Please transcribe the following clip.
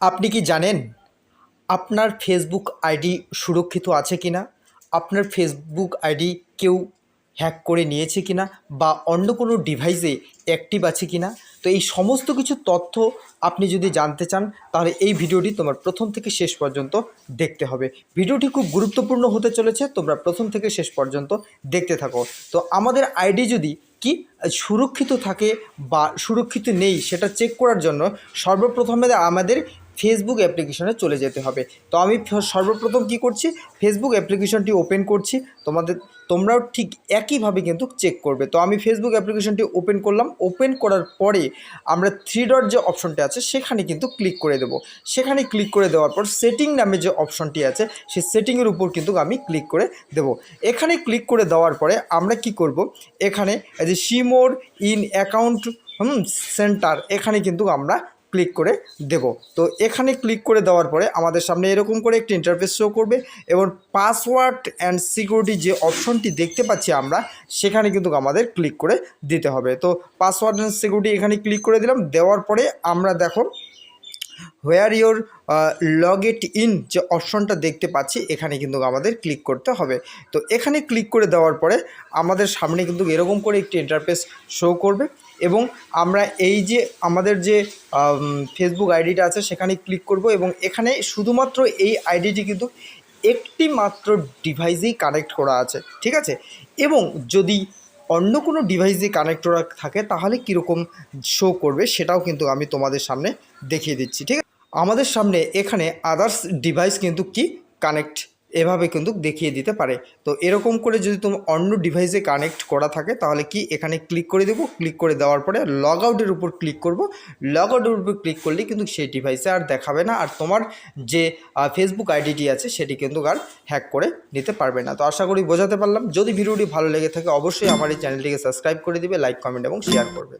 আপনি কি জানেন আপনার ফেসবুক আইডি সুরক্ষিত আছে কি না আপনার ফেসবুক আইডি কেউ হ্যাক করে নিয়েছে কি না বা অন্য কোনো ডিভাইসে অ্যাক্টিভ আছে কি না তো এই সমস্ত কিছু তথ্য আপনি যদি জানতে চান, তাহলে এই ভিডিওটি তোমার প্রথম থেকে শেষ পর্যন্ত দেখতে হবে। ভিডিওটি খুব গুরুত্বপূর্ণ হতে চলেছে, তোমরা প্রথম থেকে শেষ পর্যন্ত দেখতে থাকো। তো আমাদের আইডি যদি কি সুরক্ষিত থাকে বা সুরক্ষিত নেই, সেটা চেক করার জন্য সর্বপ্রথমে আমাদের ফেসবুক অ্যাপ্লিকেশনে চলে যেতে হবে। তো আমি সর্বপ্রথম কি করছি? ফেসবুক অ্যাপ্লিকেশনটি ওপেন করছি। তোমাদের, তোমরাও ঠিক একইভাবে কিন্তু চেক করবে। তো আমি ফেসবুক অ্যাপ্লিকেশনটি ওপেন করলাম। ওপেন করার পরে আমরা থ্রি ডট যে অপশনটি আছে, সেখানে কিন্তু ক্লিক করে দেবো। সেখানে ক্লিক করে দেওয়ার পর সেটিং নামে যে অপশনটি আছে, সেই সেটিংয়ের উপর কিন্তু আমি ক্লিক করে দেবো। এখানে ক্লিক করে দেওয়ার পরে আমরা কি করব? এখানে যে see more in account hmm centre এখানে কিন্তু আমরা ক্লিক করে দেব। তো এখানে ক্লিক করে দেওয়ার পরে আমাদের সামনে এরকম করে একটি ইন্টারফেস শো করবে এবং পাসওয়ার্ড অ্যান্ড সিকিউরিটি যে অপশনটি দেখতে পাচ্ছি আমরা, সেখানে কিন্তু আমাদের ক্লিক করে দিতে হবে। তো পাসওয়ার্ড অ্যান্ড সিকিউরিটি এখানে ক্লিক করে দিলাম, দেওয়ার পরে আমরা দেখো where your log it in যে অপশনটা দেখতে পাচ্ছি, এখানে কিন্তু আমাদের ক্লিক করতে হবে। তো এখানে ক্লিক করে দেওয়ার পরে আমাদের সামনে কিন্তু এরকম করে একটি ইন্টারফেস শো করবে। এবং আমরা এই যে আমাদের যে ফেসবুক আইডিটা আছে সেখানে ক্লিক করব এবং এখানে শুধুমাত্র এই আইডিটি কিন্তু একটি মাত্র ডিভাইসেই কানেক্ট করা আছে, ঠিক আছে? এবং যদি অন্য কোনো ডিভাইসে কানেক্ট করা থাকে তাহলে কীরকম শো করবে সেটাও কিন্তু আমি তোমাদের সামনে দেখিয়ে দিচ্ছি, ঠিক আছে? আমাদের সামনে এখানে আদার্স ডিভাইস কিন্তু কি? কানেক্ট এভাবে কিন্তু দেখিয়ে দিতে পারে। তো এরকম করে যদি তুমি অন্য ডিভাইসে কানেক্ট করা থাকে, তাহলে কি এখানে ক্লিক করে দেবো? ক্লিক করে দেওয়ার পরে লগ আউটের উপর ক্লিক করব। লগ আউটের উপর ক্লিক করলে কিন্তু সেই ডিভাইসে আর দেখাবে না। আর তোমার যে ফেসবুক আইডিটি আছে, সেটি কিন্তু আর হ্যাক করে নিতে পারবে না। তো আশা করি বোঝাতে পারলাম। যদি ভিডিওটি ভালো লেগে থাকে, অবশ্যই আমার এই চ্যানেলটিকে সাবস্ক্রাইব করে দিবে লাইক কমেন্ট এবং শেয়ার করবে।